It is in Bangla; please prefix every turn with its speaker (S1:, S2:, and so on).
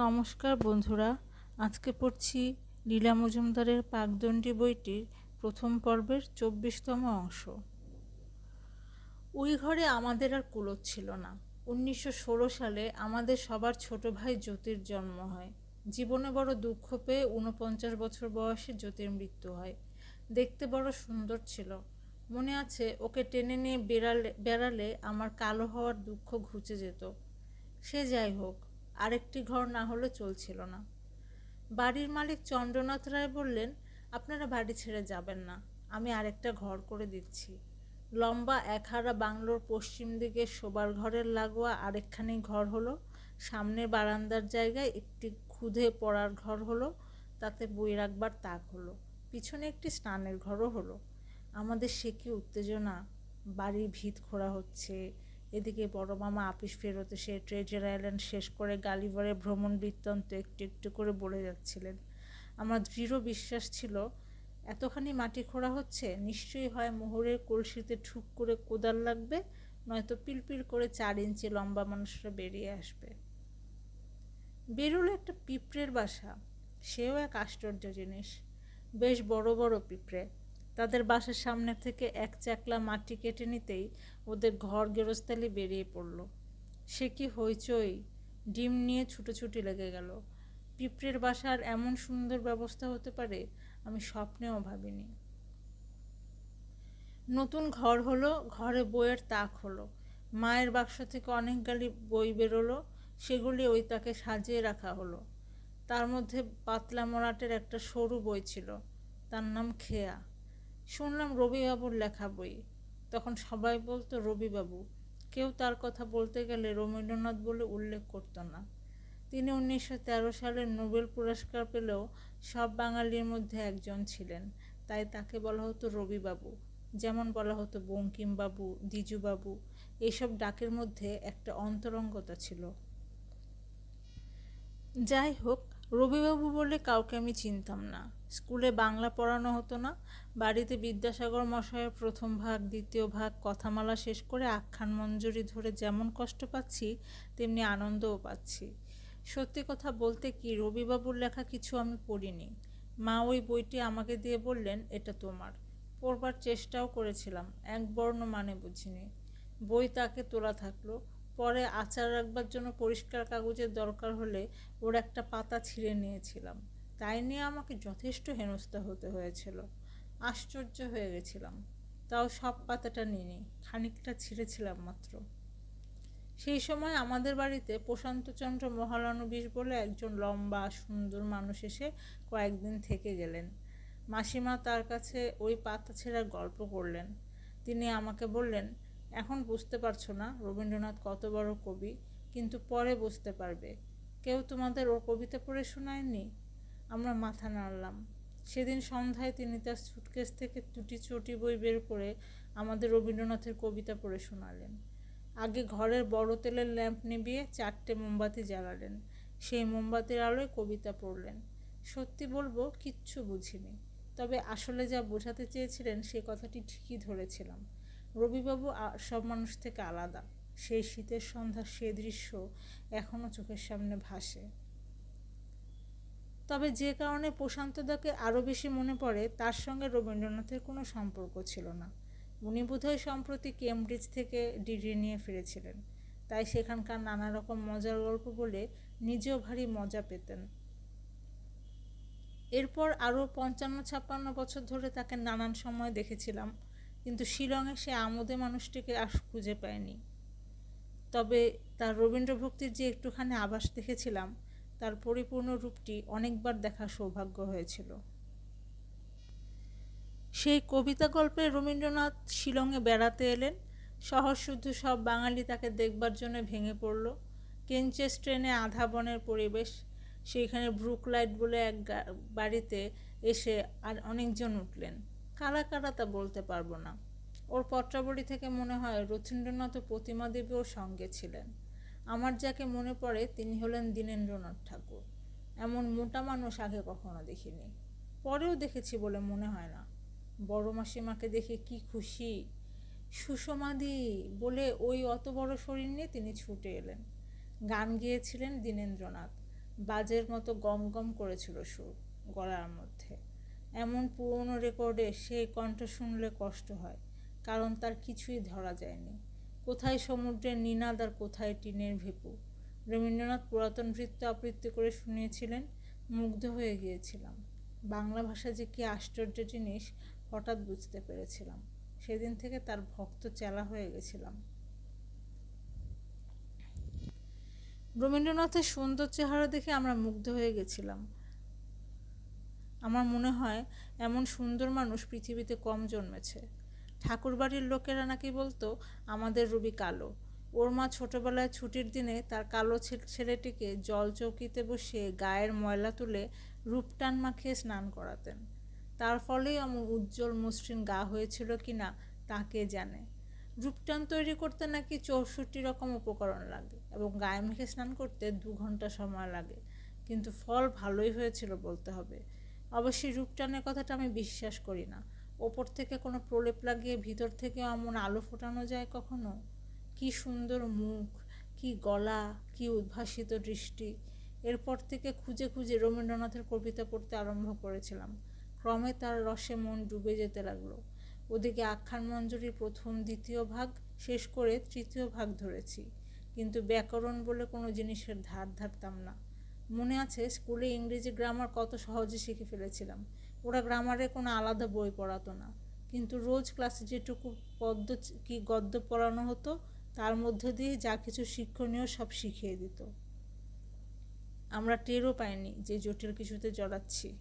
S1: নমস্কার বন্ধুরা, আজকে পড়ছি লীলা মজুমদারের পাকদণ্ডী বইটির প্রথম পর্বের চব্বিশতম অংশ। ওই ঘরে আমাদের আর কুলোচ্ছিল না। উনিশশো ষোলো সালে আমাদের সবার ছোট ভাই জ্যোতির জন্ম হয়। জীবনে বড় দুঃখ পেয়ে ঊনপঞ্চাশ বছর বয়সে জ্যোতির মৃত্যু হয়। দেখতে বড় সুন্দর ছিল। মনে আছে, ওকে টেনে নিয়ে বেড়ালে বেড়ালে আমার কালো হওয়ার দুঃখ ঘুচে যেত। সে যাই হোক আরেকটি ঘর না হলে চলছিল না। বাড়ির মালিক চন্দ্রনাথ রায় বললেন, আপনারা বাড়ি ছেড়ে যাবেন না, আমি আরেকটা ঘর করে দিচ্ছি। লম্বা একহারা বাংলোর পশ্চিম দিকে শোবার ঘরের লাগোয়া আরেকখানি ঘর হলো, সামনের বারান্দার জায়গায় একটি খুদে পড়ার ঘর হলো, তাতে বই রাখবার তাক হলো, পিছনে একটি স্নানের ঘরও হলো। আমাদের সে কি উত্তেজনা, বাড়ির ভিত খোঁড়া হচ্ছে এদিকে বড় মামা আপিস ফেরত এসে ট্রেজার আইল্যান্ড শেষ করে গালিভারের ভ্রমণ বৃত্তান্ত একটু একটু করে বলে যাচ্ছিলেন। আমার দৃঢ় বিশ্বাস ছিল, এতখানি মাটি খোঁড়া হচ্ছে, নিশ্চয়ই হয় মোহরের কলসিতে ঠুক করে কোদাল লাগবে, নয়তো পিলপিল করে চার ইঞ্চি লম্বা মানুষরা বেরিয়ে আসবে। বেরোলো একটা পিঁপড়ের বাসা, সেও এক আশ্চর্য জিনিস। বেশ বড় বড় পিঁপড়ে তাদের বাসার সামনে থেকে এক চাকলা মাটি কেটে নিতেই ওদের ঘর গেরস্তালি বেরিয়ে পড়ল। সে কি হইচই? ডিম নিয়ে ছুটোছুটি লেগে গেল। পিঁপড়ের বাসার এমন সুন্দর ব্যবস্থা হতে পারে, আমি স্বপ্নেও ভাবিনি। নতুন ঘর হলো, ঘরে বইয়ের তাক হলো। মায়ের বাক্স থেকে অনেক গালি বই বেরোলো, সেগুলি ওই তাকে সাজিয়ে রাখা হলো। তার মধ্যে পাতলা মরাটের একটা সরু বই ছিল, তার নাম খেয়া। শুনলাম রবিবাবুর লেখা বই। তখন সবাই বলতো, রবিবাবু, কেউ তার কথা বলতে গেলে রবীন্দ্রনাথ বলে উল্লেখ করতো না। তিনি উনিশশো সালের নোবেল পুরস্কার পেলেও সব বাঙালির মধ্যে একজন ছিলেন। তাই তাকে বলা হতো রবিবাবু। যেমন বলা হতো বঙ্কিমবাবু দ্বিজুবাবু এইসব ডাকের মধ্যে একটা অন্তরঙ্গতা ছিল। যাই হোক রবিবাবু বলে কাউকে আমি চিনতাম না। স্কুলে বাংলা পড়ানো হতো না। বাড়িতে বিদ্যাসাগর মশাইয়ের প্রথম ভাগ, দ্বিতীয় ভাগ, কথামালা শেষ করে আখ্যান মঞ্জুরি ধরে যেমন কষ্ট পাচ্ছি, তেমনি আনন্দও পাচ্ছি। সত্যি কথা বলতে কি, রবিবাবুর লেখা কিছু আমি পড়িনি। মা ওই বইটি আমাকে দিয়ে বললেন, এটা তোমার। পড়বার চেষ্টাও করেছিলাম, এক বর্ণ মানে বুঝিনি। বই তাকে তোলা থাকল। পরে আচার রাখবার জন্য পরিষ্কার কাগজের দরকার হলে ওর একটা পাতা ছিঁড়ে নিয়েছিলাম। তাই নিয়ে আমাকে যথেষ্ট হেনস্থা হতে হয়েছিল। আশ্চর্য হয়ে গেছিলাম। তাও সব পাতাটা নিইনি, খানিকটা ছিঁড়েছিলাম মাত্র। সেই সময় আমাদের বাড়িতে প্রশান্তচন্দ্র মহালানবিশ বলে একজন লম্বা, সুন্দর মানুষ এসে কয়েকদিন থেকে গেলেন। মাসিমা তার কাছে ওই পাতা ছেঁড়ার গল্প করলেন। তিনি আমাকে বললেন এখন বুঝতে পারছ না রবীন্দ্রনাথ কত বড় কবি, কিন্তু পরে বুঝতে পারবে। কেউ তোমাদের ওর কবিতা পড়ে শোনায়নি? আমরা মাথা নাড়লাম। সেদিন সন্ধ্যায় তিনি তার সুটকেস থেকে দুটি চটি বই বের করে আমাদের রবীন্দ্রনাথের কবিতা পড়ে শোনালেন। আগে ঘরের বড় তেলের ল্যাম্প নিবিয়ে চারটে মোমবাতি জ্বালালেন। সেই মোমবাতির আলোয় কবিতা পড়লেন। সত্যি বলব, কিচ্ছু বুঝিনি। তবে আসলে যা বোঝাতে চেয়েছিলেন সে কথাটি ঠিকই ধরেছিলাম। রবিবাবু সব মানুষ থেকে আলাদা। সেই শীতের সন্ধ্যার সে দৃশ্য এখনও চোখের সামনে ভাসে। তবে যে কারণে প্রশান্তদাকে আরও বেশি মনে পড়ে, তার সঙ্গে রবীন্দ্রনাথের কোনো সম্পর্ক ছিল না। উনি বোধহয় সম্প্রতি কেমব্রিজ থেকে ডিগ্রি নিয়ে ফিরেছিলেন। তাই সেখানকার নানা রকম মজার গল্প বলে নিজেও ভারী মজা পেতেন। এরপর আরও পঞ্চান্ন ছাপ্পান্ন বছর ধরে তাকে নানান সময় দেখেছিলাম। কিন্তু শিলংয়ে সে আমোদে মানুষটিকে আর খুঁজে পায়নি। তবে তার রবীন্দ্রভক্তির যে একটুখানি আভাস দেখেছিলাম, তার পরিপূর্ণ রূপটি অনেকবার দেখার সৌভাগ্য হয়েছিল। সেই কবিতা গল্পে রবীন্দ্রনাথ শিলংয়ে বেড়াতে এলেন শহর শুদ্ধ সব বাঙালি তাকে দেখবার জন্য ভেঙে পড়ল কেঞ্চেস ট্রেনে আধা বনের পরিবেশ, সেইখানে ব্রুক লাইট বলে এক বাড়িতে এসে আর অনেকজন উঠলেন। কারা কারা তা বলতে পারব না। ওর পত্রাবলী থেকে মনে হয় রথীন্দ্রনাথ প্রতিমা দেবীও সঙ্গে ছিলেন। আমার যাকে মনে পড়ে, তিনি হলেন দীনেন্দ্রনাথ ঠাকুর। এমন মোটা মানুষ আগে কখনো দেখিনি। পরেও দেখেছি বলে মনে হয় না। বড় মাসিমাকে দেখে কি খুশি, সুষমাদি বলে ওই অত বড় শরীর নিয়ে তিনি ছুটে এলেন। গান গেয়েছিলেন দীনেন্দ্রনাথ। বাজের মতো গম গম করেছিল সুর গলার মধ্যে। এমন পুরনো রেকর্ডে সেই কণ্ঠ শুনলে কষ্ট হয়, কারণ তার কিছুই ধরা যায়নি। কোথায় সমুদ্রের নিনাদ আর কোথায় টিনের ভেপু? রবীন্দ্রনাথ পুরাতন ভৃত্য আবৃত্তি করে শুনিয়েছিলেন, মুগ্ধ হয়ে গিয়েছিলাম। বাংলা ভাষা যে কী আশ্চর্য জিনিস, হঠাৎ বুঝতে পেরেছিলাম। সেদিন থেকে তার ভক্ত চেলা হয়ে গেছিলাম। রবীন্দ্রনাথের সুন্দর চেহারা দেখে আমরা মুগ্ধ হয়ে গেছিলাম। আমার মনে হয় এমন সুন্দর মানুষ পৃথিবীতে কম জন্মেছে। ঠাকুরবাড়ির লোকেরা নাকি বলতো, আমাদের রবি কালো। ওর মা ছোটবেলায় ছুটির দিনে তার কালো ছেলেটিকে জল চৌকিতে বসিয়ে গায়ের ময়লা তুলে রূপটান মাখিয়ে স্নান করাতেন। তার ফলেই আমার উজ্জ্বল মসৃণ গা হয়েছিল কি না তা কে জানে? রূপটান তৈরি করতে নাকি চৌষট্টি রকম উপকরণ লাগে এবং গায়ে মেখে স্নান করতে দু ঘণ্টা সময় লাগে। কিন্তু ফল ভালোই হয়েছিল বলতে হবে। অবশ্যই রূপটানের কথাটা আমি বিশ্বাস করি না। ওপর থেকে কোনো প্রলেপ লাগিয়ে ভিতর থেকে এমন আলো ফোটানো যায় কখনো? কি সুন্দর মুখ, কি গলা, কি উদ্ভাসিত দৃষ্টি। এরপর থেকে খুঁজে খুঁজে রবীন্দ্রনাথের কবিতা পড়তে আরম্ভ করেছিলাম। ক্রমে তার রসে মন ডুবে যেতে লাগল। ওদিকে আখ্যান মঞ্জুরির প্রথম, দ্বিতীয় ভাগ শেষ করে তৃতীয় ভাগ ধরেছি। কিন্তু ব্যাকরণ বলে কোনো জিনিসের ধার ধারতাম না। মনে আছে? স্কুলে ইংরেজি গ্রামার কত সহজে শিখে ফেলেছিলাম। ওরা গ্রামারে কোনো আলাদা বই পড়াতো না। কিন্তু রোজ ক্লাসে যেটুকু পদ্য কি গদ্য পড়ানো হতো, তার মধ্য দিয়ে যা কিছু শিক্ষণীয় সব শিখিয়ে দিত। আমরা টেরও পাইনি যে জটিল কিছুতে জড়াচ্ছি।